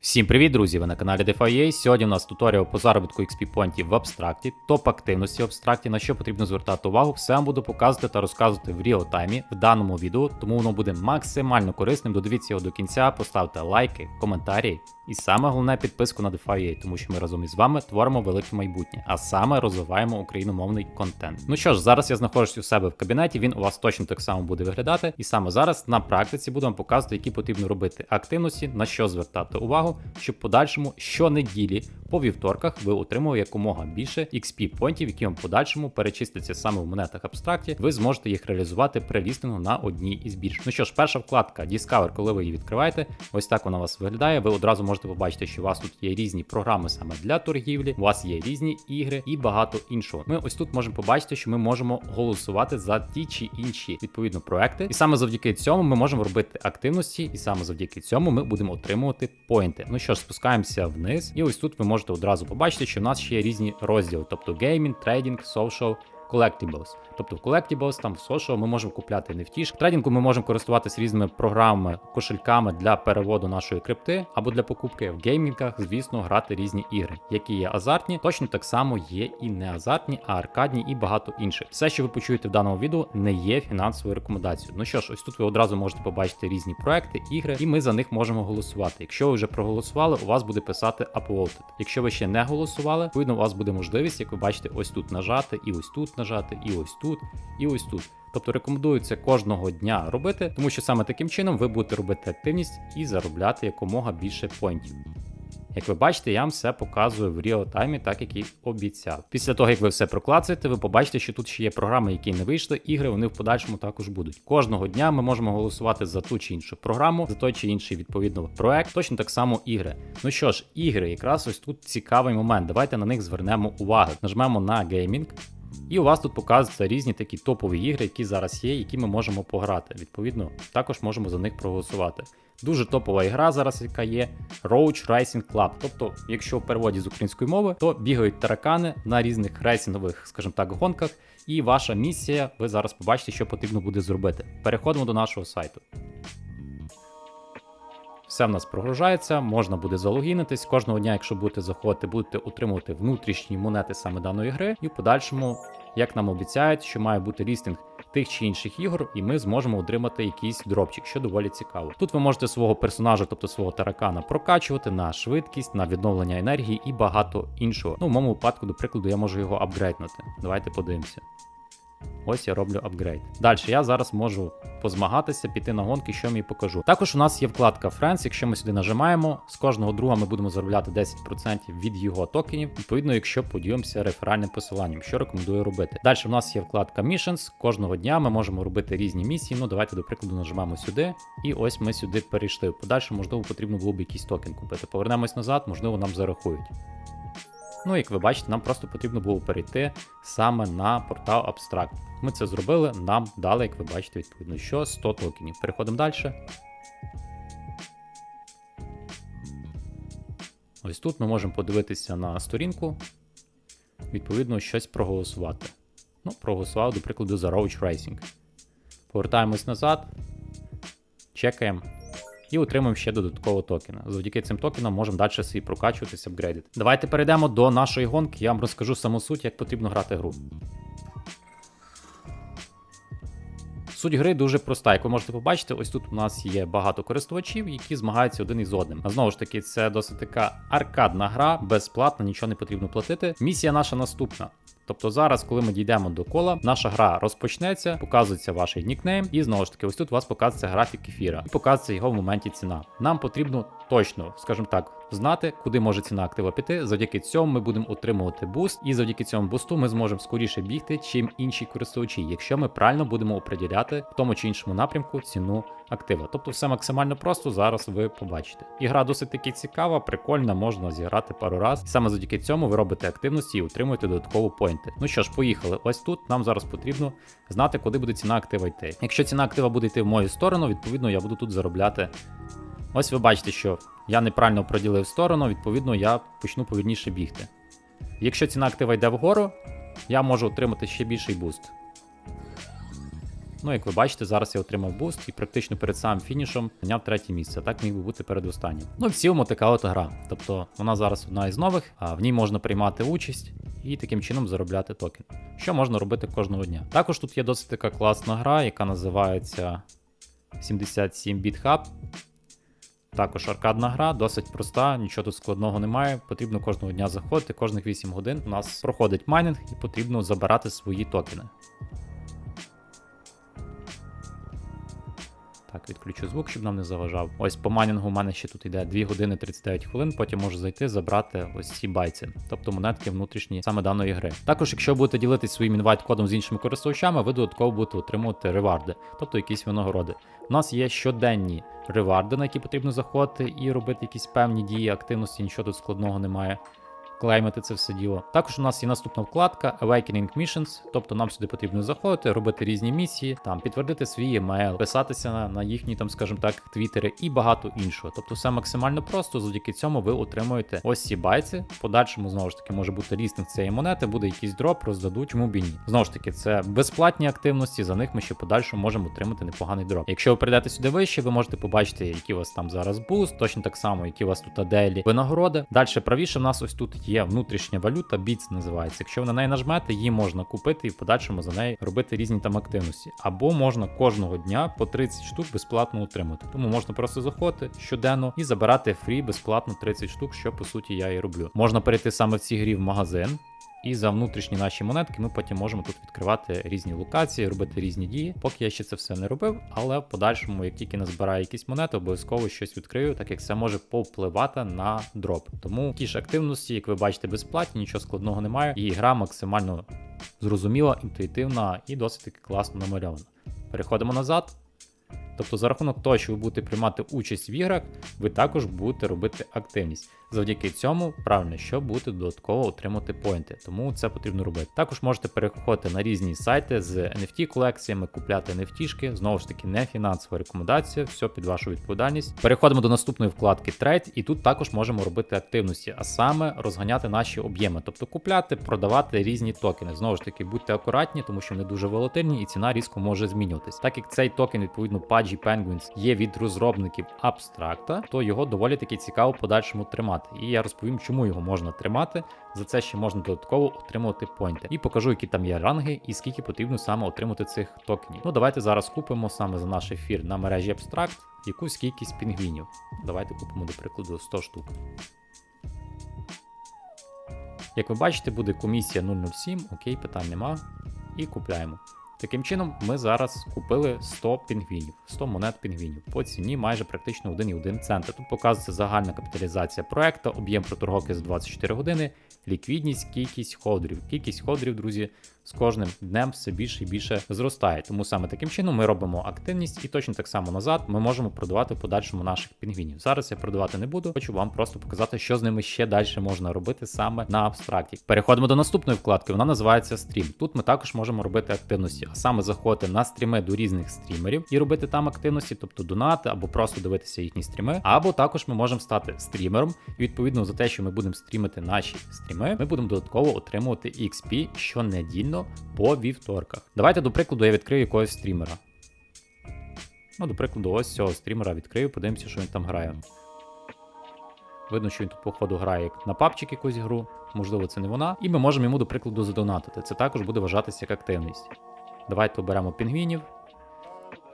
Всім привіт, друзі! Ви на каналі DeFi. Сьогодні у нас туторіал по заробітку XP поінтів в абстракті, топ активності в абстракті, на що потрібно звертати увагу. Все вам буду показувати та розказувати в реал таймі в даному відео, тому воно буде максимально корисним. Додивіться його до кінця, поставте лайки, коментарі і саме головне підписку на DeFi, тому що ми разом із вами творимо велике майбутнє, а саме розвиваємо україномовний контент. Ну що ж, зараз я знаходжусь у себе в кабінеті. Він у вас точно так само буде виглядати. І саме зараз на практиці буду вам показувати, які потрібно робити активності, на що звертати увагу, щоб в подальшому щонеділі по вівторках ви отримали якомога більше XP поінтів, які вам подальшому перечистяться саме в монетах абстракті. Ви зможете їх реалізувати при лістингу на одній із бірж. Ну що ж, перша вкладка Discover, коли ви її відкриваєте, ось так вона у вас виглядає. Ви одразу можете побачити, що у вас тут є різні програми саме для торгівлі, у вас є різні ігри і багато іншого. Ми ось тут можемо побачити, що ми можемо голосувати за ті чи інші відповідно проекти. І саме завдяки цьому ми можемо робити активності, і саме завдяки цьому ми будемо отримувати поінти. Ну що ж, спускаємося вниз, і ось тут ви можете одразу побачити, що в нас ще є різні розділи, тобто геймінг, трейдинг, social, collectibles. Тобто в Collectibles, там в Social ми можемо купляти NFT. В трейдингу ми можемо користуватися різними програмами, кошельками для переводу нашої крипти або для покупки. В геймінгах, звісно, грати різні ігри, які є азартні, точно так само є і не азартні, а аркадні і багато інших. Все, що ви почуєте в даному відео, не є фінансовою рекомендацією. Ну що ж, ось тут ви одразу можете побачити різні проекти, ігри, і ми за них можемо голосувати. Якщо ви вже проголосували, у вас буде писати Upvoted. Якщо ви ще не голосували, відповідно у вас буде можливість, як ви бачите, ось тут нажати, і ось тут нажати, і ось тут, і ось тут. Тобто рекомендується кожного дня робити, тому що саме таким чином ви будете робити активність і заробляти якомога більше поінтів. Як ви бачите, я вам все показую в реал таймі, так як і обіцяв. Після того, як ви все проклацаєте, ви побачите, що тут ще є програми, які не вийшли, ігри вони в подальшому також будуть. Кожного дня ми можемо голосувати за ту чи іншу програму, за той чи інший відповідно проект, точно так само ігри. Ну що ж, ігри, якраз ось тут цікавий момент. Давайте на них звернемо увагу. Нажмемо на геймінг. І у вас тут показуються різні такі топові ігри, які зараз є, які ми можемо пограти. Відповідно, також можемо за них проголосувати. Дуже топова ігра зараз, яка є Roach Racing Club. Тобто, якщо в переводі з української мови, то бігають таракани на різних рейсингових, скажімо так, гонках. І ваша місія, ви зараз побачите, що потрібно буде зробити. Переходимо до нашого сайту. Все в нас прогружається, можна буде залогінитись. Кожного дня, якщо будете заходити, будете отримувати внутрішні монети саме даної гри, і в подальшому, як нам обіцяють, що має бути лістинг тих чи інших ігор, і ми зможемо отримати якийсь дропчик, що доволі цікаво. Тут ви можете свого персонажа, тобто свого таракана, прокачувати на швидкість, на відновлення енергії і багато іншого. Ну, в моєму випадку, до прикладу, я можу його апгрейднути. Давайте подивимося. Ось я роблю апгрейд. Далі я зараз можу позмагатися, піти на гонки, що мені покажу. Також у нас є вкладка Friends, якщо ми сюди нажимаємо, з кожного друга ми будемо заробляти 10% від його токенів. Відповідно, якщо поділимося реферальним посиланням, що рекомендую робити. Далі у нас є вкладка Missions. Кожного дня ми можемо робити різні місії. Ну, давайте, до прикладу, нажимаємо сюди. І ось ми сюди перейшли. Подальше, можливо, потрібно було б якийсь токен купити. Повернемось назад, можливо, нам зарахують. Ну, як ви бачите, нам просто потрібно було перейти саме на портал Abstract. Ми це зробили, нам дали, як ви бачите, відповідно, що 100 токенів. Переходимо далі. Ось тут ми можемо подивитися на сторінку, відповідно, щось проголосувати. Ну, проголосував, до прикладу, за Roach Racing. Повертаємось назад, чекаємо і отримуємо ще додатково токена. Завдяки цим токенам можемо далі свій прокачуватися, апгрейдити. Давайте перейдемо до нашої гонки. Я вам розкажу саму суть, як потрібно грати гру. Суть гри дуже проста. Як ви можете побачити, ось тут у нас є багато користувачів, які змагаються один із одним. А знову ж таки, це досить така аркадна гра, безплатна, нічого не потрібно платити. Місія наша наступна. Тобто зараз, коли ми дійдемо до кола, наша гра розпочнеться, показується ваш нікнейм, і знову ж таки, ось тут у вас показується графік ефіра, і показується його в моменті ціна. Нам потрібно точно, скажімо так, знати, куди може ціна актива піти. Завдяки цьому ми будемо отримувати буст, і завдяки цьому бусту ми зможемо скоріше бігти, чим інші користувачі, якщо ми правильно будемо оприділяти в тому чи іншому напрямку ціну актива. Тобто все максимально просто зараз ви побачите. Ігра досить таки цікава, прикольна, можна зіграти пару разів. І саме завдяки цьому ви робите активності і отримуєте додатково поінти. Ну що ж, поїхали. Ось тут нам зараз потрібно знати, куди буде ціна актива йти. Якщо ціна актива буде йти в мою сторону, відповідно я буду тут заробляти. Ось ви бачите, що я неправильно проділив сторону, відповідно, я почну повільніше бігти. Якщо ціна актива йде вгору, я можу отримати ще більший буст. Ну, як ви бачите, зараз я отримав буст і практично перед самим фінішом зайняв третє місце. Так міг би бути перед останнім. Ну, в цілому така от гра. Тобто вона зараз одна із нових, а в ній можна приймати участь і таким чином заробляти токен. Що можна робити кожного дня. Також тут є досить така класна гра, яка називається 77 Bit Hub. Також аркадна гра, досить проста, нічого тут складного немає. Потрібно кожного дня заходити, кожних 8 годин у нас проходить майнинг і потрібно забирати свої токени. Так, відключу звук, щоб нам не заважав. Ось по майнінгу у мене ще тут йде 2 години 39 хвилин, потім можу зайти, забрати ось ці байці, тобто монетки внутрішні саме даної гри. Також, якщо будете ділитись своїм інвайт-кодом з іншими користувачами, ви додатково будете отримувати реварди, тобто якісь винагороди. У нас є щоденні реварди, на які потрібно заходити і робити якісь певні дії, активності, нічого тут складного немає. Клеймити це все діло. Також у нас є наступна вкладка Awakening Missions, тобто нам сюди потрібно заходити, робити різні місії, там підтвердити свій емейл, писатися на, на їхні, там, скажімо так, твіттери і багато іншого. Тобто все максимально просто. Завдяки цьому ви отримуєте ось ці байці. В подальшому знову ж таки може бути лістинг цієї монети, буде якийсь дроп, роздадуть, чому б і ні. Знову ж таки, це безплатні активності. За них ми ще подальшому можемо отримати непоганий дроп. Якщо ви прийдете сюди вище, ви можете побачити, які у вас там зараз буст, точно так само, які у вас тут аделі винагороди. Далі правіше в нас ось тут є внутрішня валюта, біц називається. Якщо ви на неї нажмете, її можна купити і в подальшому за неї робити різні там активності. Або можна кожного дня по 30 штук безплатно отримати. Тому можна просто заходити щоденно і забирати фрі безплатно 30 штук, що по суті я і роблю. Можна перейти саме в цій грі в магазин. І за внутрішні наші монетки ми потім можемо тут відкривати різні локації, робити різні дії. Поки я ще це все не робив, але в подальшому, як тільки назбираю якісь монети, обов'язково щось відкрию, так як це може повпливати на дроп. Тому ті ж активності, як ви бачите, безплатні, нічого складного немає. І гра максимально зрозуміла, інтуїтивна і досить таки класно намальована. Переходимо назад. Тобто, за рахунок того, що ви будете приймати участь в іграх, ви також будете робити активність. Завдяки цьому, правильно, що будете додатково отримати поінти, тому це потрібно робити. Також можете переходити на різні сайти з NFT колекціями, купляти NFT-шки, знову ж таки, не фінансова рекомендація, все під вашу відповідальність. Переходимо до наступної вкладки Trade, і тут також можемо робити активності, а саме розганяти наші об'єми, тобто купляти, продавати різні токени. Знову ж таки, будьте акуратні, тому що вони дуже волатильні і ціна різко може змінюватись. Так як цей токен, відповідно, Pudgy Penguins є від розробників абстракта, то його доволі таки цікаво подальшому тримати. І я розповім, чому його можна тримати. За це ще можна додатково отримувати поінти. І покажу, які там є ранги і скільки потрібно саме отримати цих токенів. Ну давайте зараз купимо саме за наш ефір на мережі Abstract якусь кількість пінгвінів. Давайте купимо, до прикладу, 100 штук. Як ви бачите, буде комісія 007, окей, питань нема. І купляємо. Таким чином, ми зараз купили 100 пінгвінів, 100 монет пінгвінів по ціні майже практично 1,1 цента. Тут показується загальна капіталізація проекту, об'єм проторговки за 24 години, ліквідність, кількість холдерів. Кількість холдерів, друзі, з кожним днем все більше і більше зростає. Тому саме таким чином ми робимо активність і точно так само назад ми можемо продавати в подальшому наших пінгвінів. Зараз я продавати не буду, хочу вам просто показати, що з ними ще далі можна робити саме на абстракті. Переходимо до наступної вкладки, вона називається стрім. Тут ми також можемо робити активності, а саме заходити на стріми до різних стрімерів і робити там активності, тобто донати або просто дивитися їхні стріми. Або також ми можемо стати стрімером, і відповідно за те, що ми будемо стрімити наші стріми, ми будемо додатково отримувати XP щонедільно по вівторках. Давайте, до прикладу, я відкрию якогось стрімера. Ну, до прикладу, ось цього стрімера відкрию, подивимося, що він там грає. Видно, що він тут, походу, грає як на папчик якусь гру, можливо, це не вона. І ми можемо йому, до прикладу, задонатити. Це також буде вважатися як активність. Давайте оберемо пінгвінів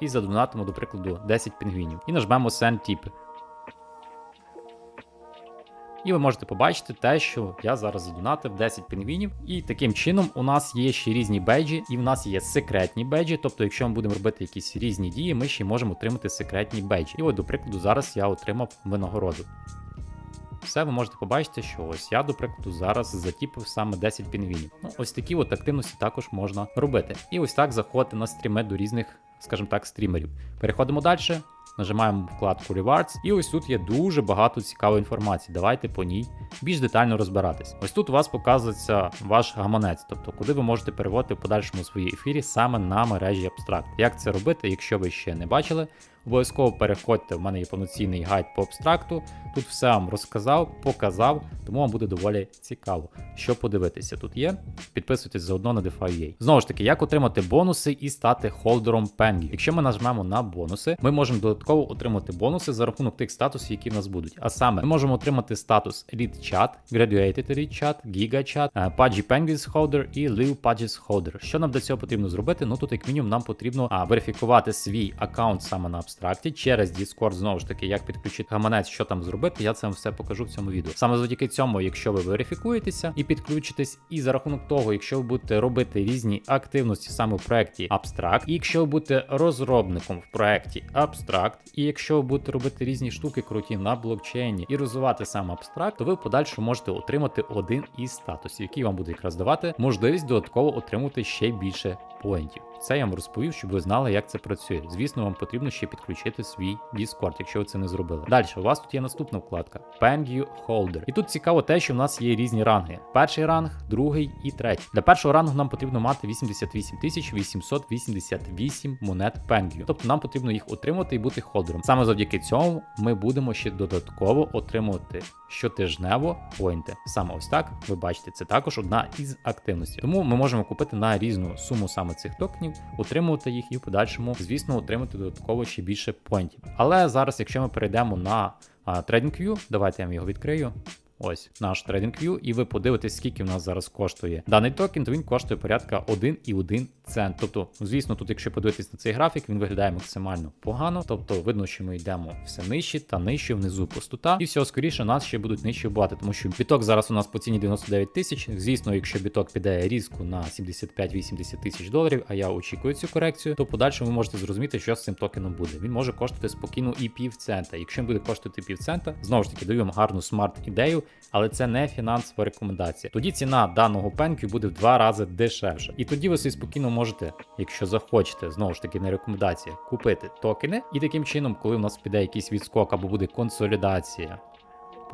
і задонатимо, до прикладу, 10 пінгвінів. І нажмемо Send Tip. І ви можете побачити те, що я зараз задонатив 10 пінгвінів. І таким чином у нас є ще різні беджі, і в нас є секретні беджі. Тобто, якщо ми будемо робити якісь різні дії, ми ще можемо отримати секретні беджі. І от, до прикладу, зараз я отримав винагороду. Все, ви можете побачити, що ось я, до прикладу, зараз затіпив саме 10 пінгвінів. Ну, ось такі от активності також можна робити. І ось так заходити на стріми до різних, скажімо так, стрімерів. Переходимо далі. Нажимаємо вкладку Rewards, і ось тут є дуже багато цікавої інформації. Давайте по ній більш детально розбиратись. Ось тут у вас показується ваш гаманець, тобто куди ви можете переводити в подальшому свої ефірі саме на мережі Abstract. Як це робити, якщо ви ще не бачили? Обов'язково переходьте. В мене є повноцінний гайд по абстракту. Тут все вам розказав, показав, тому вам буде доволі цікаво, що подивитися тут є. Підписуйтесь заодно на DeFi.ua. Знову ж таки, як отримати бонуси і стати холдером Pengi. Якщо ми нажмемо на бонуси, ми можемо додатково отримати бонуси за рахунок тих статусів, які в нас будуть. А саме, ми можемо отримати статус Elite Chat, Graduated Elite Chat, Giga Chat, е, Pudgy Penguins Holder і Live Pudges Holder. Що нам для цього потрібно зробити? Ну тут, як мінімум, нам потрібно а, верифікувати свій аккаунт саме на абстракті через Discord. Знову ж таки, як підключити гаманець, що там зробити, я це все покажу в цьому відео. Саме завдяки цьому, якщо ви верифікуєтеся і підключитесь, і за рахунок того, якщо ви будете робити різні активності саме в проєкті Abstract, і якщо ви будете розробником в проєкті Abstract, і якщо ви будете робити різні штуки круті на блокчейні і розвивати саме Abstract, то ви в подальшому можете отримати один із статусів, який вам буде якраз давати можливість додатково отримати ще більше поінтів. Це я вам розповів, щоб ви знали, як це працює. Звісно, вам потрібно ще підключити свій Discord, якщо ви це не зробили. Далі, у вас тут є наступна вкладка Pengu Holder. І тут цікаво те, що в нас є різні ранги: перший ранг, другий і третій. Для першого рангу нам потрібно мати 88 888 монет Pengu. Тобто нам потрібно їх отримати і бути холдером. Саме завдяки цьому ми будемо ще додатково отримувати щотижнево поінти. Саме ось так ви бачите, це також одна із активностей. Тому ми можемо купити на різну суму саме цих токенів, утримувати їх і в подальшому, звісно, отримати додатково ще більше поінтів. Але зараз, якщо ми перейдемо на TradingView, давайте я вам його відкрию. Ось наш TradingView, і ви подивитесь, скільки в нас зараз коштує даний токен, то він коштує порядка 1,1 цент. Тобто, звісно, тут, якщо подивитись на цей графік, він виглядає максимально погано. Тобто, видно, що ми йдемо все нижче та нижче внизу пустота. І всього скоріше нас ще будуть нижче вбивати, тому що біток зараз у нас по ціні 99 тисяч. Звісно, якщо біток піде різко на 75-80 тисяч доларів, а я очікую цю корекцію, то в подальшому ви можете зрозуміти, що з цим токеном буде. Він може коштувати спокійно і пів цента. Якщо він буде коштувати пів цента, знову ж таки даю вам гарну смарт-ідею, але це не фінансова рекомендація. Тоді ціна даного пенкю буде в два рази дешевше. І тоді ви собі спокійно можете, якщо захочете, знову ж таки, не рекомендація, купити токени. І таким чином, коли у нас піде якийсь відскок або буде консолідація.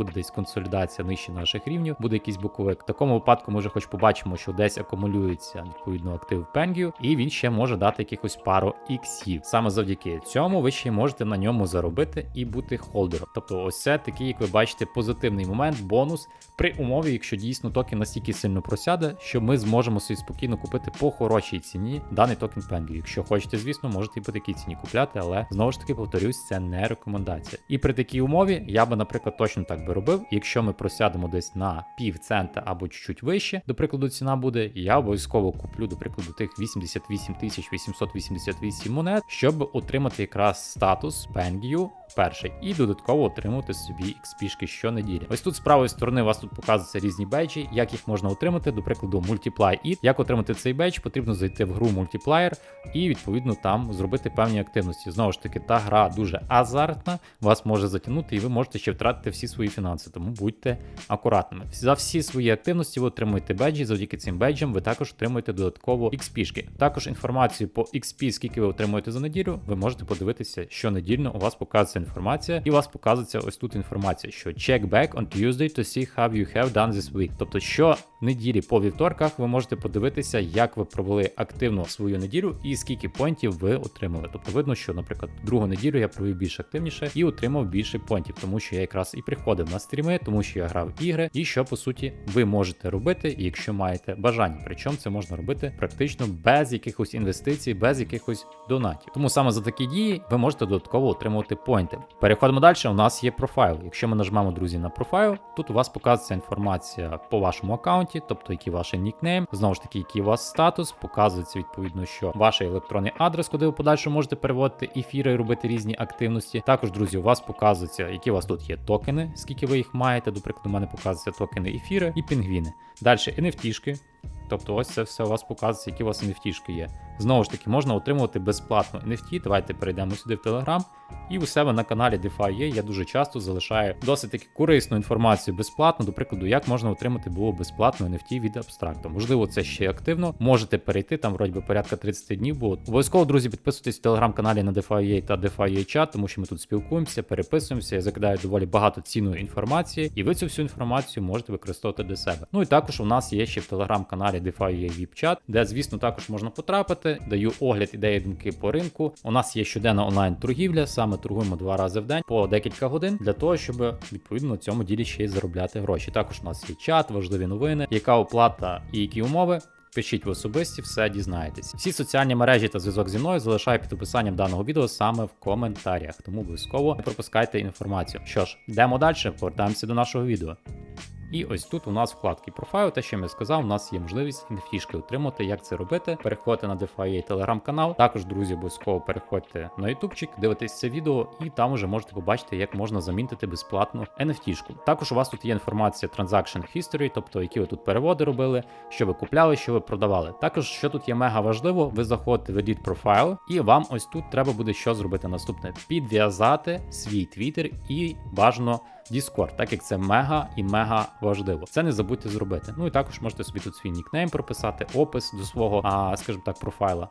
Буде десь консолідація нижче наших рівнів, буде якийсь боковик. В такому випадку ми вже хоч побачимо, що десь акумулюється відповідно актив Пенгю, і він ще може дати якихось пару іксів. Саме завдяки цьому ви ще можете на ньому заробити і бути холдером. Тобто, ось це такий, як ви бачите, позитивний момент, бонус при умові, якщо дійсно токен настільки сильно просяде, що ми зможемо собі спокійно купити по хорошій ціні даний токен Пенгю. Якщо хочете, звісно, можете і по такій ціні купляти, але знову ж таки повторюсь, це не рекомендація. І при такій умові я би, наприклад, точно так би робив. Якщо ми просядемо десь на пів цента або чуть-чуть вище, до прикладу, ціна буде, я обов'язково куплю, до прикладу, тих 88 888 монет, щоб отримати якраз статус Пенгію перший і додатково отримувати собі XP-шки щонеділі. Ось тут з правої сторони у вас тут показуються різні бейджі, як їх можна отримати, до прикладу, Multiply It. Як отримати цей бейдж, потрібно зайти в гру Multiplier і відповідно там зробити певні активності. Знову ж таки, та гра дуже азартна, вас може затягнути, і ви можете ще втратити всі свої фінанси, тому будьте акуратними. За всі свої активності ви отримуєте беджі. Завдяки цим беджам ви також отримуєте додатково XP-шки. Також інформацію по XP, скільки ви отримуєте за неділю, ви можете подивитися, що недільно у вас показується інформація, і у вас показується ось тут інформація, що check back on Tuesday to see how you have done this week. Тобто, що неділі по вівторках ви можете подивитися, як ви провели активно свою неділю і скільки поінтів ви отримали. Тобто видно, що, наприклад, другу неділю я провів більш активніше і отримав більше поінтів, тому що я якраз і приходив на стріми, тому що я грав ігри, і що по суті ви можете робити, якщо маєте бажання. Причому це можна робити практично без якихось інвестицій, без якихось донатів. Тому саме за такі дії ви можете додатково отримувати поінти. Переходимо далі. У нас є профайл. Якщо ми нажмемо, друзі, на профайл, тут у вас показується інформація по вашому аккаунті, тобто який ваш нікнейм, знову ж таки, який у вас статус, показується відповідно, що ваш електронний адрес, куди ви подальше можете переводити ефіри і робити різні активності. Також, друзі, у вас показується, які у вас тут є токени, скільки ви їх маєте. До прикладу, у мене показуються токени ефіри і пінгвіни. Далі NFT-шки. Тобто ось це все у вас показується, які у вас NFT-шки є. Знову ж таки, можна отримувати безплатно NFT. Давайте перейдемо сюди в Telegram. І у себе на каналі DeFi я дуже часто залишаю досить таки корисну інформацію безплатно, до прикладу, як можна отримати було безплатно NFT від абстракту. Можливо, це ще активно. Можете перейти, там вроді би порядка 30 днів було. Обов'язково, друзі, підписуйтесь в телеграм-каналі на DeFi та DeFi чат, тому що ми тут спілкуємося, переписуємося, я закидаю доволі багато цінної інформації, і ви цю всю інформацію можете використовувати для себе. Ну і також у нас є ще в телеграм-каналі DeFi VIP чат, де, звісно, також можна потрапити. Даю огляд ідеї думки по ринку. У нас є щоденна онлайн торгівля саме торгуємо два рази в день по декілька годин для того, щоб відповідно на цьому ділі ще й заробляти гроші. Також у нас є чат, важливі новини, яка оплата і які умови. Пишіть в особисті, все дізнаєтесь. Всі соціальні мережі та зв'язок зі мною залишаю під описанням даного відео саме в коментарях, тому обов'язково не пропускайте інформацію. Що ж, йдемо далі, повертаємося до нашого відео. І ось тут у нас вкладки профайл, те, що я сказав, у нас є можливість NFT отримати. Як це робити? Переходьте на DeFi телеграм-канал. Також, друзі, обов'язково переходьте на ютубчик, дивитесь це відео, і там уже можете побачити, як можна замінити безплатно NFT. Також у вас тут є інформація Transaction History, тобто які ви тут переводи робили, що ви купляли, що ви продавали. Також, що тут є мега важливо, ви заходите в Edit Profile, і вам ось тут треба буде що зробити наступне: підв'язати свій Twitter і бажано. Discord, так як це мега і мега важливо. Це не забудьте зробити. Ну і також можете собі тут свій нікнейм прописати, опис до свого, а, скажімо так, профайла.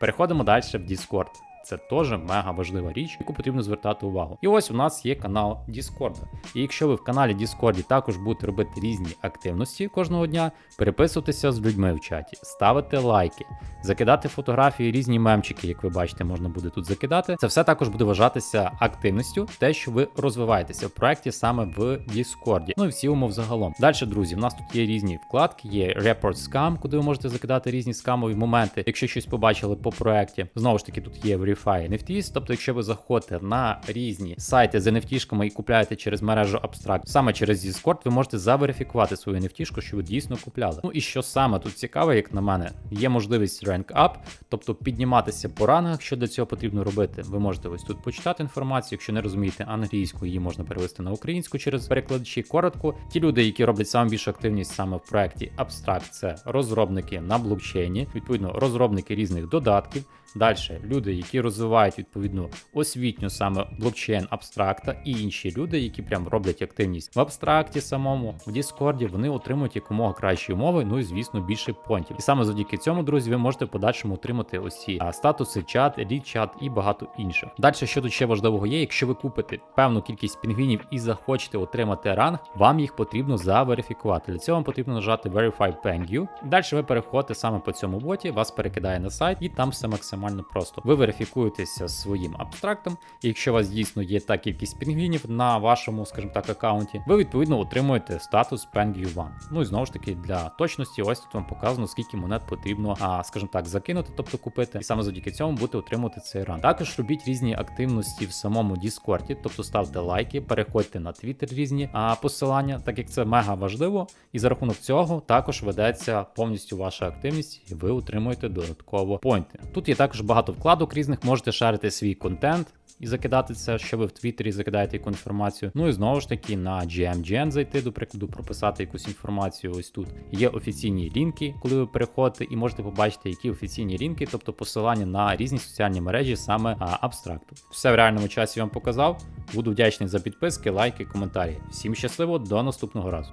Переходимо далі в Discord. Це теж мега важлива річ, яку потрібно звертати увагу. І ось у нас є канал Discord. І якщо ви в каналі Discord також будете робити різні активності кожного дня, переписуватися з людьми в чаті, ставити лайки, закидати фотографії, різні мемчики, як ви бачите, можна буде тут закидати. Це все також буде вважатися активністю, те, що ви розвиваєтеся в проєкті саме в Discord. Ну і всі умов загалом. Далі, друзі, в нас тут є різні вкладки, є Report Scam, куди ви можете закидати різні скамові моменти, якщо щось побачили по проєкті. Знову ж таки, тут є Verify NFTs, тобто, якщо ви заходите на різні сайти з NFT-шками і купляєте через мережу Abstract, саме через Discord, ви можете заверифікувати свою NFT, що ви дійсно купляли. Ну і що саме тут цікаве, як на мене, є можливість rank up, тобто підніматися по рангах. Що для цього потрібно робити? Ви можете ось тут почитати інформацію. Якщо не розумієте англійську, її можна перевести на українську через перекладачі. Коротко, ті люди, які роблять саме більшу активність саме в проєкті Abstract, це розробники на блокчейні, відповідно, розробники різних додатків. Далі люди, які розвивають відповідно освітню саме блокчейн абстракта, і інші люди, які прям роблять активність в абстракті самому, в Діскорді, вони отримують якомога кращі умови, ну і звісно більше понтів. І саме завдяки цьому, друзі, ви можете в подальшому отримати усі статуси, чат, еліт чат і багато інших. Далі, що тут ще важливого є, якщо ви купите певну кількість пінгвінів і захочете отримати ранг, вам їх потрібно заверифікувати. Для цього вам потрібно нажати Verify Pengu. Далі ви переходите саме по цьому боті, вас перекидає на сайт, і там все максимально просто. Ви верифікуєтеся своїм абстрактом, і якщо у вас дійсно є та кількість пінгвінів на вашому, скажімо так, аккаунті, ви відповідно отримуєте статус Pengu 1. Ну і знову ж таки, для точності, ось тут вам показано, скільки монет потрібно, а, скажімо так, закинути, тобто купити, і саме завдяки цьому будете отримувати цей ран. Також робіть різні активності в самому Діскорді, тобто ставте лайки, переходьте на Twitter різні а, посилання, так як це мега важливо, і за рахунок цього також ведеться повністю ваша активність, і ви отримуєте додатково поінти. Тут є також багато вкладок різних, можете шарити свій контент. І закидати це, що ви в Твіттері закидаєте яку інформацію. Ну і знову ж таки на GMGN зайти, до прикладу, прописати якусь інформацію. Ось тут є офіційні лінки, коли ви переходите, і можете побачити, які офіційні лінки, тобто посилання на різні соціальні мережі, саме абстракту. Все в реальному часі вам показав. Буду вдячний за підписки, лайки, коментарі. Всім щасливо, до наступного разу.